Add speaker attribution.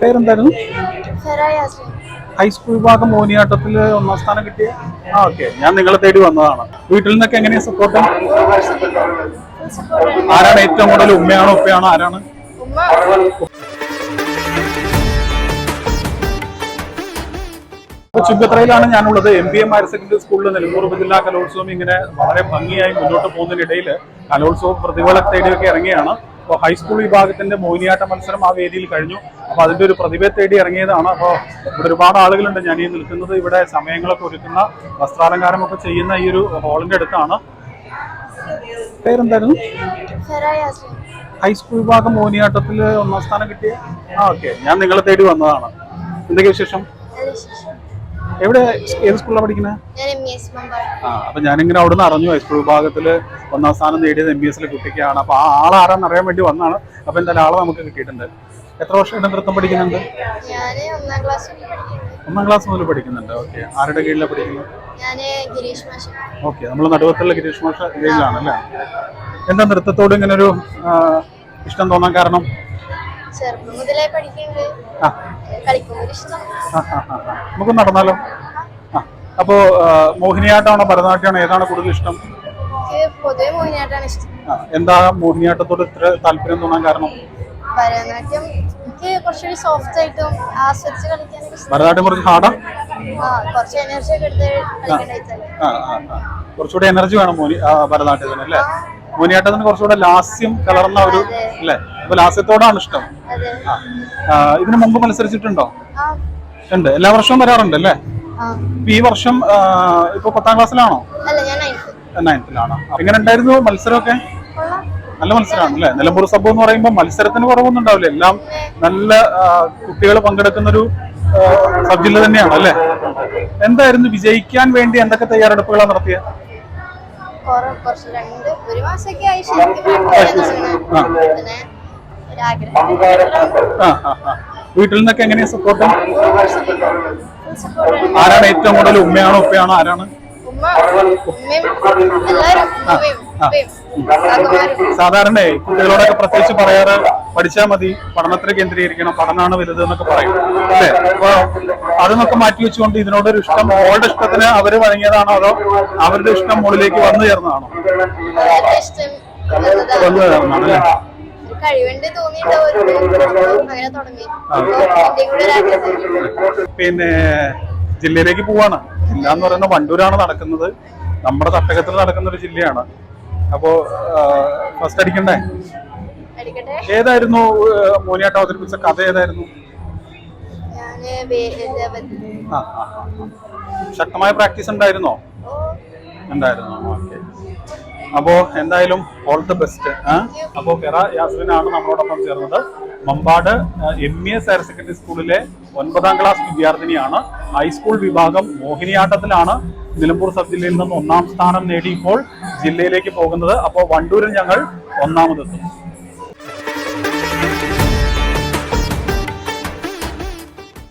Speaker 1: പേരെന്തായിരുന്നു? ഹൈസ്കൂൾ വിഭാഗം മോഹിനിയാട്ടത്തിൽ ഒന്നാം സ്ഥാനം കിട്ടിയ? ആ ഓക്കെ. ഞാൻ നിങ്ങളെ തേടി വന്നതാണ്. വീട്ടിൽ നിന്നൊക്കെ എങ്ങനെയാ സപ്പോർട്ട് ആരാണ് ഏറ്റവും കൂടുതൽ ഉമ്മയാണോ ഉപ്പയാണോ? ആരാണ്? ചുങ്കത്രയിലാണ് ഞാനുള്ളത്. M B M higher secondary സ്കൂളിൽ നിലമ്പൂർ ഉപജില്ലാ കലോത്സവം ഇങ്ങനെ വളരെ ഭംഗിയായി മുന്നോട്ട് പോകുന്നതിനിടയിൽ കലോത്സവ പ്രതിഫലത്തേടിയൊക്കെ തേടിയൊക്കെ ഇറങ്ങിയാണ്. ഹൈസ്കൂൾ വിഭാഗത്തിന്റെ മോഹിനിയാട്ട മത്സരം ആ വേദിയിൽ കഴിഞ്ഞു. അപ്പോൾ അതിന്റെ ഒരു പ്രതിഭയെ തേടി ഇറങ്ങിയതാണ്. അപ്പോൾ ഇവിടെ ഒരുപാട് ആളുകളുണ്ട് ഞാൻ ഈ നിൽക്കുന്നത്. ഇവിടെ സമയങ്ങളൊക്കെ ഒരുക്കുന്ന വസ്ത്രാലങ്കാരമൊക്കെ ചെയ്യുന്ന ഈ ഒരു ഹോളിന്റെ അടുത്താണ്. പേരെന്തായിരുന്നു? ഹൈസ്കൂൾ വിഭാഗം മോഹിനിയാട്ടത്തിൽ ഒന്നാം സ്ഥാനം കിട്ടിയ? ആ ഓക്കെ ഞാൻ നിങ്ങളെ തേടി വന്നതാണ്. എന്തൊക്കെ വിശേഷം. എവിടെ ഏത് സ്കൂളിലാണ് പഠിക്കുന്നത് ആ അപ്പൊ ഞാനിങ്ങനെ അവിടെ നിന്ന് അറിഞ്ഞു ഹൈസ്കൂൾ വിഭാഗത്തിൽ ഒന്നാം സ്ഥാനം നേടിയത് എം ബി എസിലെ കുട്ടിക്കാണ്. അപ്പൊ ആ ആളാരാന്ന് അറിയാൻ വേണ്ടി വന്നാണ്. അപ്പൊ എന്തായാലും ആളെ നമുക്ക് കിട്ടിയിട്ടുണ്ട്. എത്ര വർഷമായിട്ട് നൃത്തം പഠിക്കുന്നുണ്ട്?
Speaker 2: ഒന്നാം
Speaker 1: ക്ലാസ് മുതൽ പഠിക്കുന്നുണ്ട്. ഓക്കെ ആരുടെ കീഴിലാണ് പഠിക്കുന്നത് ഓക്കെ നമ്മൾ നടുവത്തുള്ള ഗിരീഷ് മാഷ കീഴിലാണ് അല്ലേ? എന്താ നൃത്തത്തോട് ഇങ്ങനെ ഒരു ഇഷ്ടം തോന്നാൻ കാരണം?
Speaker 2: ചെറുപ്പം മുതലേ പഠിക്കുന്നുണ്ട് ഇഷ്ടം.
Speaker 1: നമുക്ക് നടന്നാലോ? അപ്പോ ആ, മോഹിനിയാട്ടമാണോ ഭരതനാട്യമാണോ? ഏതാണ് കൂടുതൽ ഇഷ്ടം?
Speaker 2: പൊതുവെ മോഹിനിയാട്ടാണ് ഇഷ്ടം.
Speaker 1: എന്താ മോഹിനിയാട്ടത്തോട് ഇത്ര താല്പര്യം തോന്നാൻ കാരണം?
Speaker 2: ഭരതനാട്യം എനിക്ക് കുറച്ചുകൂടി സോഫ്റ്റ് ആയിട്ടും ആസ്വദിച്ച് കളിക്കാൻ
Speaker 1: ഭരതനാട്യം കുറച്ച് ഹാർഡാ
Speaker 2: കുറച്ച് എനർജി ഒക്കെ എടുത്ത്.
Speaker 1: കുറച്ചുകൂടി എനർജി വേണം മോഹിനി ഭരതനാട്യത്തിന് അല്ലേ? മോഹിനിയാട്ടത്തിന് കുറച്ചുകൂടെ ലാസ്യം കലർന്ന ഒരു. അല്ലേ? അപ്പൊ ലാസ്യത്തോടാണ് ഇഷ്ടം. ഇതിനു മുമ്പ് മത്സരിച്ചിട്ടുണ്ടോ? ഉണ്ട്. എല്ലാ വർഷവും വരാറുണ്ട് അല്ലേ? ഈ വർഷം ഇപ്പൊ പത്താം ക്ലാസ്സിലാണോ? നയൻത്തിലാണോ? എങ്ങനെ ഉണ്ടായിരുന്നു മത്സരമൊക്കെ? നല്ല മത്സരമാണ് അല്ലെ? നിലമ്പൂർ സബ് എന്ന് പറയുമ്പോൾ മത്സരത്തിന് കുറവൊന്നും ഉണ്ടാവില്ല എല്ലാം നല്ല കുട്ടികൾ പങ്കെടുക്കുന്ന ഒരു സബ് ജില്ല തന്നെയാണ് അല്ലെ? എന്തായിരുന്നു? വിജയിക്കാൻ വേണ്ടി എന്തൊക്കെ തയ്യാറെടുപ്പുകളാണ് നടത്തിയത്?
Speaker 2: കൊറ- കുറച്ച് രണ്ട് ഒരു മാസമൊക്കെ ആയി.
Speaker 1: വീട്ടിൽ നിന്നൊക്കെ എങ്ങനെയാ സപ്പോർട്ട് ആരാണ് ഏറ്റവും കൂടുതൽ ഉമ്മയാണോ ഉപ്പയാണോ? ആരാണ്? സാധാരണ കുട്ടികളോടൊക്കെ പ്രത്യേകിച്ച് പറയാറ് പഠിച്ചാൽ മതി പഠനത്തിനെ കേന്ദ്രീകരിക്കണം പഠനമാണ് വലുത് എന്നൊക്കെ പറയും. അല്ലേ? അപ്പൊ അതൊന്നൊക്കെ മാറ്റി വെച്ചുകൊണ്ട് ഇതിനോടൊരു ഇഷ്ടം മോളുടെ ഇഷ്ടത്തിന് അവർ വഴങ്ങിയതാണോ അതോ അവരുടെ ഇഷ്ടം മുകളിലേക്ക് വന്നു ചേർന്നതാണോ. വന്നു ചേർന്നതാണ് അല്ലേ പിന്നെ ജില്ലയിലേക്ക് പോവാണ്. ജില്ല എന്ന് പറയുന്നത് വണ്ടൂരാണ് നടക്കുന്നത്. നമ്മുടെ തട്ടകത്തിൽ നടക്കുന്ന ഒരു ജില്ലയാണ്. അപ്പോ ഫസ്റ്റ് അടിക്കണ്ടേ? ഏതായിരുന്നു മോനിയാട്ടം അവതരിപ്പിച്ച കഥ ഏതായിരുന്നു. ശക്തമായ പ്രാക്ടീസ് ഉണ്ടായിരുന്നോ? ഉണ്ടായിരുന്നോ? ഓക്കെ. അപ്പോ എന്തായാലും ഓൾ ദ ബെസ്റ്റ് അപ്പോ ഫെറ യാസ്മിനാണ് നമ്മളോടൊപ്പം ചേർന്നത്. Mambad M E S higher secondary സ്കൂളിലെ ഒൻപതാം ക്ലാസ് വിദ്യാർത്ഥിനിയാണ്. ഹൈസ്കൂൾ വിഭാഗം മോഹിനിയാട്ടത്തിലാണ്. നിലമ്പൂർ സബ് ജില്ലയിൽ നിന്ന് ഒന്നാം സ്ഥാനം നേടി ഇപ്പോൾ ജില്ലയിലേക്ക് പോകുന്നത്. അപ്പോൾ വണ്ടൂരിൽ ഞങ്ങൾ ഒന്നാമതെത്തും.